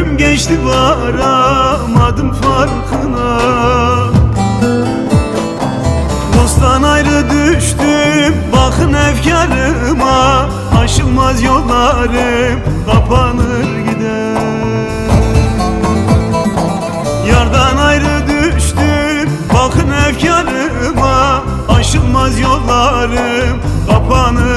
Ömrüm geçti varamadım farkına. Dosttan ayrı düştüm bakın efkarıma. Aşılmaz yollarım kapanır gider. Yardan ayrı düştüm bakın efkarıma. Aşılmaz yollarım kapanır